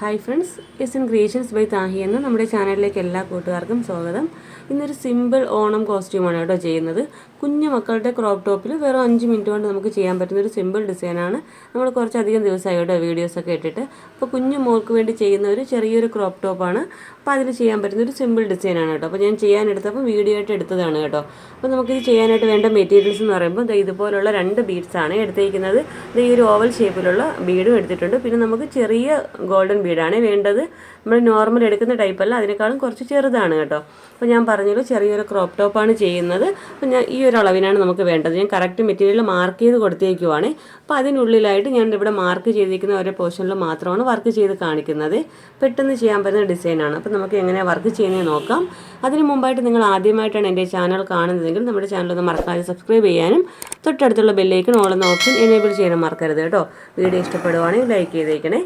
Hi friends S N Creations by Thahi എന്ന നമ്മുടെ ചാനലിലേക്ക് എല്ലാ കൂട്ടുകാർക്കും സ്വാഗതം. ഇന്നൊരു സിമ്പിൾ ഓണം കോസ്റ്റ്യൂമാണ് കേട്ടോ ചെയ്യുന്നത്. കുഞ്ഞു മക്കളുടെ ക്രോപ്പ് ടോപ്പിൽ വെറും അഞ്ച് മിനിറ്റ് കൊണ്ട് നമുക്ക് ചെയ്യാൻ പറ്റുന്ന ഒരു സിമ്പിൾ ഡിസൈനാണ് നമ്മൾ കുറച്ചധികം ദിവസമായി കേട്ടോ വീഡിയോസൊക്കെ ഇട്ടിട്ട്. അപ്പോൾ കുഞ്ഞു മോൾക്ക് വേണ്ടി ചെയ്യുന്ന ഒരു ചെറിയൊരു ക്രോപ്പ് ടോപ്പാണ് അപ്പോൾ അതിൽ ചെയ്യാൻ പറ്റുന്ന ഒരു സിമ്പിൾ ഡിസൈനാണ് കേട്ടോ. അപ്പോൾ ഞാൻ ചെയ്യാനെടുത്തപ്പോൾ വീഡിയോ ആയിട്ട് എടുത്തതാണ് കേട്ടോ. അപ്പോൾ നമുക്കിത് ചെയ്യാനായിട്ട് വേണ്ട മെറ്റീരിയൽസ് എന്ന് പറയുമ്പോൾ ഇതുപോലുള്ള രണ്ട് ബീഡ്സ് ആണ് എടുത്തിരിക്കുന്നത് ഇത് ഈ ഒരു ഓവൽ ഷേപ്പിലുള്ള ബീഡും എടുത്തിട്ടുണ്ട്. പിന്നെ നമുക്ക് ചെറിയ ഗോൾഡൻ ബീഡാണ് വേണ്ടത്. നമ്മൾ നോർമൽ എടുക്കുന്ന ടൈപ്പല്ല അതിനേക്കാളും കുറച്ച് ചെറുതാണ് കേട്ടോ. അപ്പോൾ ഞാൻ പറഞ്ഞല്ലോ ചെറിയൊരു ക്രോപ്പ് ടോപ്പാണ് ചെയ്യുന്നത്. അപ്പോൾ ഞാൻ ഈ ഒരു അളവിനാണ് നമുക്ക് വേണ്ടത്. ഞാൻ കറക്റ്റ് മെറ്റീരിയൽ മാർക്ക് ചെയ്ത് കൊടുത്തേക്കുവാണ്. അപ്പോൾ അതിനുള്ളിലായിട്ട് ഞാൻ ഇവിടെ മാർക്ക് ചെയ്തിരിക്കുന്ന ഓരോ പോർഷനിൽ മാത്രമാണ് വർക്ക് ചെയ്ത് കാണിക്കുന്നത്. പെട്ടെന്ന് ചെയ്യാൻ പറ്റുന്ന ഡിസൈനാണ് അപ്പോൾ നമുക്ക് എങ്ങനെ വർക്ക് ചെയ്യുന്നത് നോക്കാം. അതിന് മുമ്പായിട്ട് നിങ്ങൾ ആദ്യമായിട്ടാണ് എന്റെ ചാനൽ കാണുന്നതെങ്കിൽ നമ്മുടെ ചാനൽ ഒന്ന് മറക്കാതെ സബ്സ്ക്രൈബ് ചെയ്യാനും തൊട്ടടുത്തുള്ള ബെല്ലേക്കും ഓളുന്ന ഓപ്ഷൻ എനേബിൾ ചെയ്യാനും മറക്കരുത് കേട്ടോ. വീഡിയോ ഇഷ്ടപ്പെടുവാണെങ്കിൽ ലൈക്ക് ചെയ്തേക്കണേ.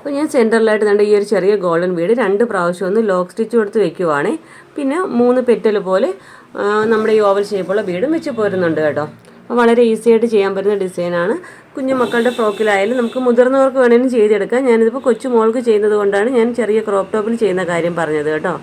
അപ്പോൾ ഞാൻ സെന്ററിലായിട്ട് കണ്ട ഈ ഒരു ചെറിയ ഗോൾഡൻ വീട് രണ്ട് പ്രാവശ്യം ഒന്ന് ലോക്ക് സ്റ്റിച്ച് കൊടുത്ത് വെക്കുവാണേ. പിന്നെ മൂന്ന് പെറ്റൽ പോലെ നമ്മുടെ ഈ ഓവൽ ഷേപ്പുള്ള വീടും വെച്ച് പോരുന്നുണ്ട് കേട്ടോ. അപ്പോൾ വളരെ ഈസി ആയിട്ട് ചെയ്യാൻ പറ്റുന്ന ഡിസൈനാണ് കുഞ്ഞു മക്കളുടെ ഫ്രോക്കിലായാലും നമുക്ക് മുതിർന്നവർക്ക് വേണമെങ്കിലും ചെയ്തെടുക്കാം. ഞാനിതിപ്പോൾ കൊച്ചു മോൾക്ക് ചെയ്യുന്നത് കൊണ്ടാണ് ഞാൻ ചെറിയ ക്രോപ്പ് ടോപ്പിൽ ചെയ്യുന്ന കാര്യം പറഞ്ഞത് കേട്ടോ.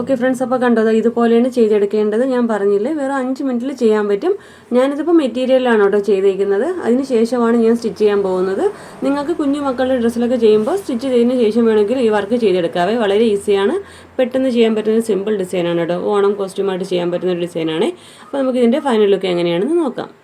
ഓക്കെ ഫ്രണ്ട്സ് അപ്പോൾ കണ്ടോ ഇതുപോലെയാണ് ചെയ്തെടുക്കേണ്ടത്. ഞാൻ പറഞ്ഞില്ലേ വേറെ അഞ്ച് മിനിറ്റിൽ ചെയ്യാൻ പറ്റും. ഞാനിതിപ്പോൾ മെറ്റീരിയലാണ് കേട്ടോ ചെയ്തേക്കുന്നത്. അതിന് ശേഷമാണ് ഞാൻ സ്റ്റിച്ച് ചെയ്യാൻ പോകുന്നത്. നിങ്ങൾക്ക് കുഞ്ഞു മക്കളുടെ ഡ്രസ്സിലൊക്കെ ചെയ്യുമ്പോൾ സ്റ്റിച്ച് ചെയ്തതിന് ശേഷം വേണമെങ്കിൽ ഈ വർക്ക് ചെയ്തെടുക്കാവേ. വളരെ ഈസിയാണ്. പെട്ടെന്ന് ചെയ്യാൻ പറ്റുന്ന സിമ്പിൾ ഡിസൈനാണ് കേട്ടോ. ഓണം കോസ്റ്റ്യൂമായിട്ട് ചെയ്യാൻ പറ്റുന്ന ഒരു ഡിസൈനാണ് അപ്പോൾ നമുക്ക് ഇതിന്റെ ഫൈനൽ ലുക്ക് എങ്ങനെയാണെന്ന് നോക്കാം.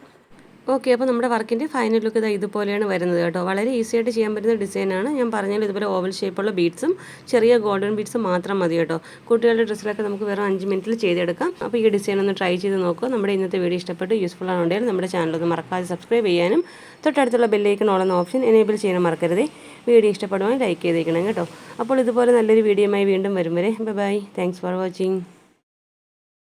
ഓക്കെ അപ്പോൾ നമ്മുടെ വർക്കിന്റെ ഫൈനൽ ലുക്ക് ഇതാ ഇതുപോലെയാണ് വരുന്നത് കേട്ടോ. വളരെ ഈസി ആയിട്ട് ചെയ്യാൻ പറ്റുന്ന ഡിസൈനാണ് ഞാൻ പറഞ്ഞാൽ ഇതുപോലെ ഓവൽ ഷേപ്പുള്ള ബീഡ്സും ചെറിയ ഗോൾഡൻ ബീഡ്സും മാത്രം മതി കേട്ടോ. കുട്ടികളുടെ ഡ്രസ്സിലൊക്കെ നമുക്ക് വെറും അഞ്ച് മിനിറ്റിൽ ചെയ്തെടുക്കാം. അപ്പോൾ ഈ ഡിസൈൻ ഒന്ന് ട്രൈ ചെയ്ത് നോക്കുക. നമ്മുടെ ഇന്നത്തെ വീഡിയോ ഇഷ്ടപ്പെട്ട് യൂസ്ഫുൾ ആണെങ്കിൽ നമ്മുടെ ചാനൽ ഒന്ന് മറക്കാതെ സബ്സ്ക്രൈബ് ചെയ്യാനും തൊട്ടടുത്തുള്ള ബെല്ലേക്ക് ഓളുന്ന ഓപ്ഷൻ എനേബിൾ ചെയ്യാൻ മറക്കരുതേ. വീഡിയോ ഇഷ്ടപ്പെടുവാൻ ലൈക്ക് ചെയ്തേക്കണം കേട്ടോ. അപ്പോൾ ഇതുപോലെ നല്ലൊരു വീഡിയോയുമായി വീണ്ടും വരും വരെ. Bye thanks for watching